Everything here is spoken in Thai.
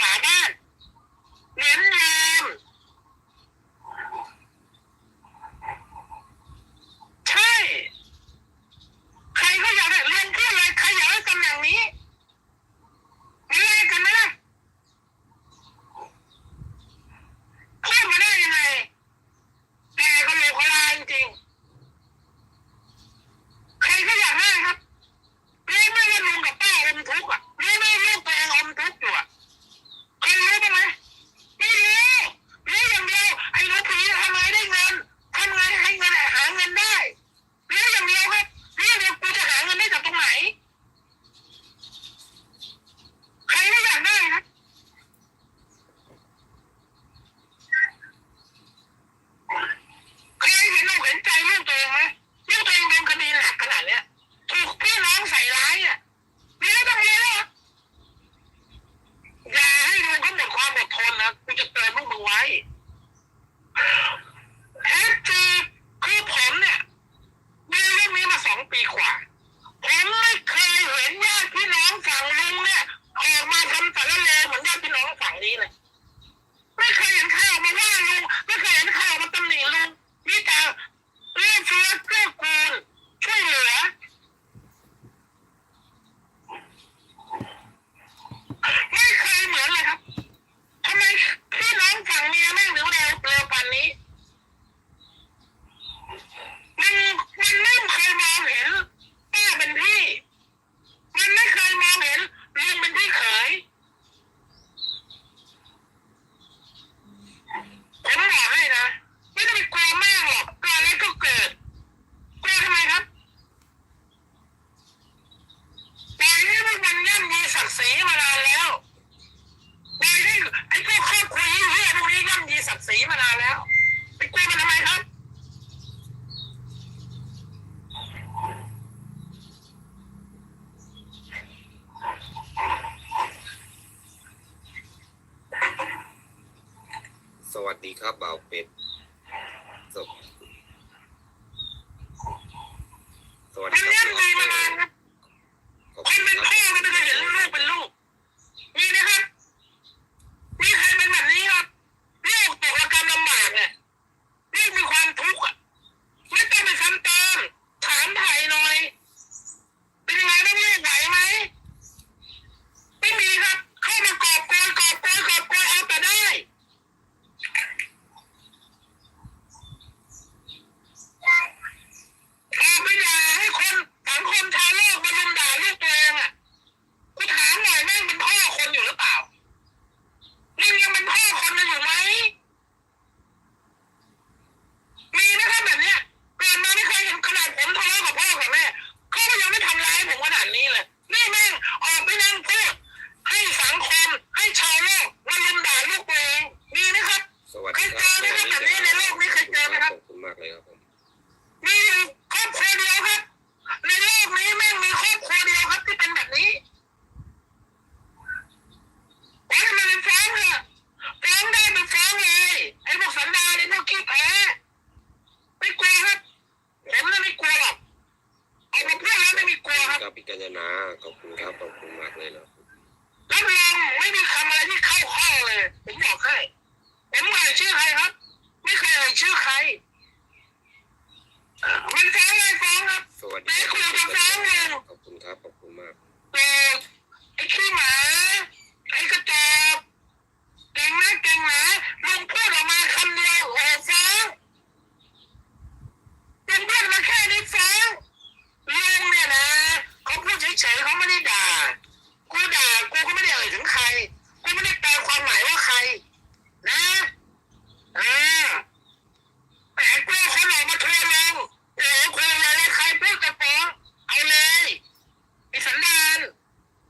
சாதா วัสดีครับบ่าวเป็ดสวัสดีครับ ดีมานานครับ ขอบ ค คุ น ณ เป็น ครับ พ่อก็ไม่เคยเห็นลูกเป็นลูกมีนะครับมีใครเป็นแบบนี้ครับลูกตกระกรรมลำบากเนี่ยลูกมีความทุกข์อะไม่ต้องไปซ้ำเติมถามไถ่หน่อย เป็นยังไงบ้างลูกไหวไหมไม่มีครับ เข้ามากอบโกยกอบโกยกอบโกยเอาแต่ได้ออกไปด่าให้คนสังคมชาวโลกมาลุมด่าลูกตัวเองอะ กูถามหน่อยแม่งเป็นพ่อคนอยู่หรือเปล่ามึงยังเป็นพ่อคนอยู่ไหม มีนะครับแบบเนี้ยเกิดมาไม่เคยเห็นขนาดผมทะเลาะกับพ่อกับแม่เขาก็ยังไม่ทำร้ายผมขนาดนี้เลย นี่แม่งออกไปนั่งพูดให้สังคมให้ชาวโลกมาลุมด่าลูกตัวเองมีไหมครับ สวัสดีครับ เคยเจอไหมครับแบบนี้ในโลกนี้เคยเจอไหมครับ ขอบคุณมากเลยครับผมมีอยู่ครอบครัวเดียวครับในโลกนี้แม่งมีครอบครัวเดียวครับที่เป็นแบบนี้โอ้ยมันเป็นฟ้องเลยฟ้องได้เป็นฟ้องเลยไอ้พวกสันดานไอ้พวกขี้แพ้ไม่กลัวครับผมน่ะไม่กลัวหรอกเอามาพูดแล้วไม่มีกลัวครับครับพี่กัญญานาขอบคุณครับขอบคุณมากเลยนะรับรองไม่มีคำอะไรที่เข้าข้อเลย ผมบอกให้ผมไม่เอ่ยชื่อใครครับ